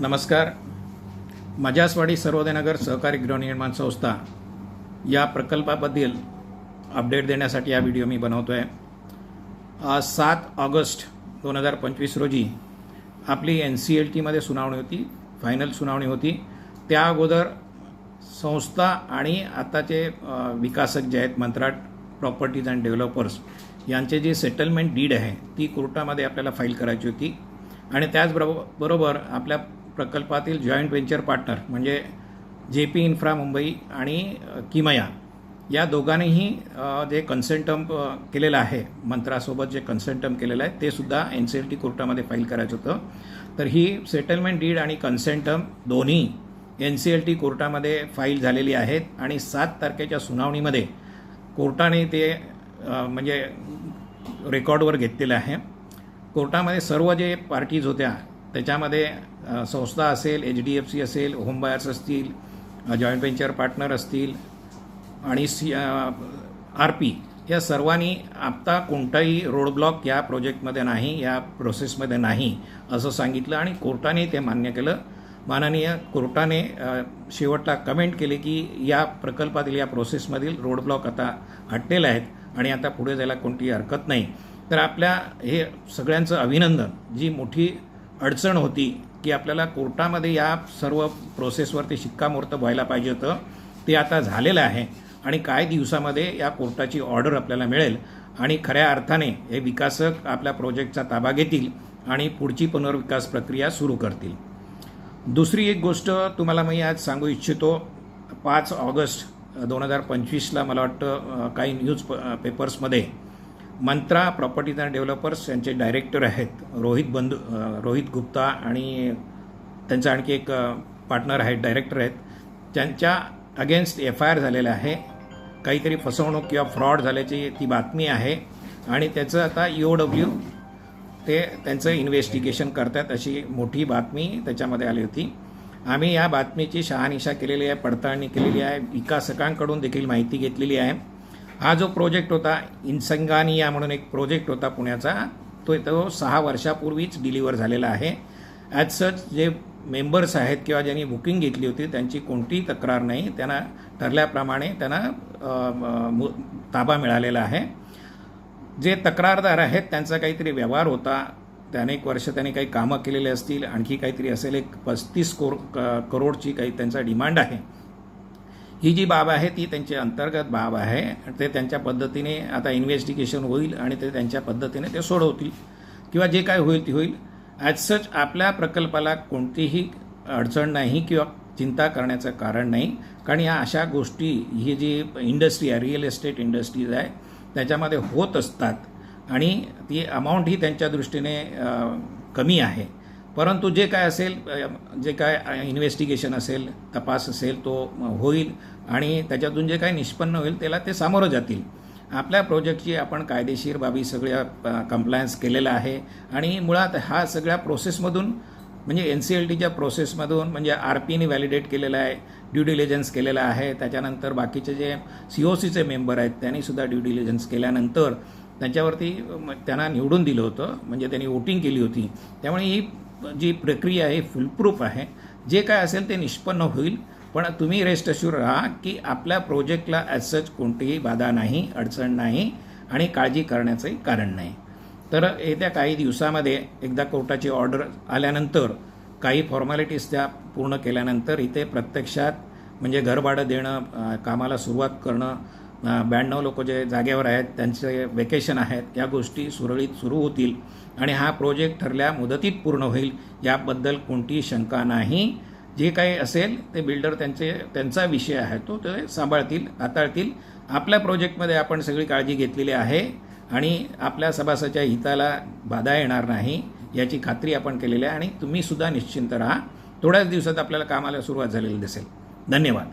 नमस्कार. मजासवाडी सर्वोदयनगर सहकारी गृहनिर्माण संस्था या प्रकल्पाबद्दल अपडेट देण्यासाठी हा व्हिडिओ मी बनवतो आहे सात ऑगस्ट दोन हजार पंचवीस रोजी आपली एन सी एल टीमध्ये सुनावणी होती फायनल सुनावणी होती. त्या अगोदर संस्था आणि आताचे विकासक जे आहेत मंत्राट प्रॉपर्टीज अँड डेव्हलपर्स यांचे जे सेटलमेंट डीड आहे ती कोर्टामध्ये आपल्याला फाईल करायची होती. आणि त्याचबरोबर बरोबर आपल्या प्रकल्पातील जॉईंट व्हेंचर पार्टनर म्हणजे जे पी इन्फ्रा मुंबई आणि किमया या दोघांनीही जे कन्सेंटम केलेलं आहे मंत्रासोबत जे कन्सेंटम केलेलं आहे ते सुद्धा एन सी एल टी कोर्टामध्ये फाईल करायचं होतं. तर ही सेटलमेंट डीड आणि कन्सेंटम दोन्ही एन सी एल टी कोर्टामध्ये फाईल झालेली आहेत आणि सात तारखेच्या सुनावणीमध्ये कोर्टाने ते म्हणजे रेकॉर्डवर घेतलेलं आहे. कोर्टामध्ये सर्व जे पार्टीज होत्या त्याच्यामध्ये संस्था असेल एच डी एफ सी असेल होम बायर्स असतील जॉईंट व्हेंचर पार्टनर असतील आणि सी आर पी या सर्वांनी आत्ता कोणताही रोडब्लॉक या प्रोजेक्टमध्ये नाही या प्रोसेसमध्ये नाही असं सांगितलं आणि कोर्टाने ते मान्य केलं. माननीय कोर्टाने शेवटला कमेंट केले की या प्रकल्पातील या प्रोसेसमधील रोडब्लॉक आता हटलेले आहेत आणि आता पुढे जायला कोणतीही हरकत नाही. तर आपल्या हे सगळ्यांचं अभिनंदन. जी मोठी अडचण होती की आपल्याला कोर्टामध्ये या सर्व प्रोसेसवरती शिक्कामोर्तब व्हायला पाहिजे होतं. ते आता झालेलं आहे आणि काय दिवसामध्ये या कोर्टाची ऑर्डर आपल्याला मिळेल आणि खऱ्या अर्थाने हे विकासक आपल्या प्रोजेक्टचा ताबा घेतील आणि पुढची पुनर्विकास प्रक्रिया सुरू करतील. दुसरी एक गोष्ट तुम्हाला मी आज सांगू इच्छितो. पाच ऑगस्ट दोन हजार पंचवीसला मला वाटतं काही न्यूज प- पेपर्समध्ये मंत्रा प्रॉपर्टीज अँड डेव्हलपर्स यांचे डायरेक्टर आहेत. रोहित बंधू रोहित गुप्ता आणि त्यांचा आणखी एक पार्टनर आहेत डायरेक्टर आहेत. त्यांच्या अगेन्स्ट एफ आय आर झालेला आहे. काहीतरी फसवणूक किंवा फ्रॉड झाल्याची ती बातमी आहे. आणि त्याचं आता यू डब्ल्यू ते त्यांचं इन्व्हेस्टिगेशन करतात अशी मोठी बातमी त्याच्यामध्ये आली होती. आम्ही या बातमीची शहानिशा केलेली आहे पडताळणी केलेली आहे. विकासकांकडून देखील माहिती घेतलेली आहे. हा जो प्रोजेक्ट होता इन्संगानिया म्हणून एक प्रोजेक्ट होता पुण्याचा तो तो सहा वर्षापूर्वीच डिलिव्हर झालेला आहे. ॲज सच जे मेंबर्स आहेत किंवा ज्यांनी बुकिंग घेतली होती त्यांची कोणतीही तक्रार नाही. त्यांना ठरल्याप्रमाणे त्यांना मु- ताबा मिळालेला आहे. जे तक्रारदार आहेत त्यांचा काहीतरी व्यवहार होता. अनेक वर्ष त्यांनी काही कामं केलेले असतील. आणखी काहीतरी असेल. एक पस्तीस कोर क- करोडची काही त्यांचा डिमांड आहे. ही जी बाब आहे ती त्यांची अंतर्गत बाब आहे. ते त्यांच्या पद्धतीने आता इन्व्हेस्टिगेशन होईल आणि ते त्यांच्या पद्धतीने ते सोडवतील. किंवा जे काय होईल ते होईल. ॲज सच आपल्या प्रकल्पाला कोणतीही अडचण नाही किंवा चिंता करण्याचं कारण नाही. कारण या अशा गोष्टी ही जी इंडस्ट्री आहे रिअल इस्टेट इंडस्ट्रीज आहे त्याच्यामध्ये होत असतात. आणि ती अमाऊंट ही त्यांच्या दृष्टीने कमी आहे. परंतु जे काय असेल जे काय इन्व्हेस्टिगेशन असेल तपास असेल तो होईल आणि त्याच्यातून जे काय निष्पन्न होईल त्याला ते सामोरं जातील. आपल्या प्रोजेक्टची आपण कायदेशीर बाबी सगळ्या कंप्लायन्स केलेला आहे आणि मुळात हा सगळ्या प्रोसेसमधून म्हणजे एन सी एल टीच्या प्रोसेसमधून म्हणजे आर पीने व्हॅलिडेट केलेलं आहे ड्यू डिलिजन्स केलेलं आहे. त्याच्यानंतर बाकीचे जे सी ओ सीचे मेंबर आहेत त्यांनीसुद्धा ड्यू डिलिजन्स केल्यानंतर त्यांच्यावरती त्यांना निवडून दिलं होतं म्हणजे त्यांनी वोटिंग केली होती. त्यामुळे ही जी प्रक्रिया आहे फुलप्रूफ आहे. जे काय असेल ते निष्पन्न होईल. पण तुम्ही रेस्ट अश्युअर राहा की आपल्या प्रोजेक्टला ॲज सच कोणतीही बाधा नाही अडचण नाही आणि काळजी करण्याचंही कारण नाही. तर येत्या काही दिवसामध्ये एकदा कोर्टाची ऑर्डर आल्यानंतर काही फॉर्मॅलिटीज त्या पूर्ण केल्यानंतर इथे प्रत्यक्षात म्हणजे घरभाडं देणं कामाला सुरुवात करणं ब्याण्णव लोक जे जागेवर आहेत त्यांचे वेकेशन आहेत या गोष्टी सुरळीत सुरू होतील आणि हा प्रोजेक्ट ठरल्या मुदतीत पूर्ण होईल याबद्दल कोणतीही शंका नाही. जे काही असेल ते बिल्डर त्यांचे त्यांचा विषय आहे तो ते सांभाळतील हाताळतील. आपल्या प्रोजेक्टमध्ये आपण सगळी काळजी घेतलेली आहे आणि आपल्या सभासाच्या हिताला बाधा येणार नाही याची खात्री आपण केलेली आहे आणि तुम्हीसुद्धा निश्चिंत राहा. थोड्याच दिवसात आपल्याला कामाला सुरुवात झालेली दिसेल. धन्यवाद.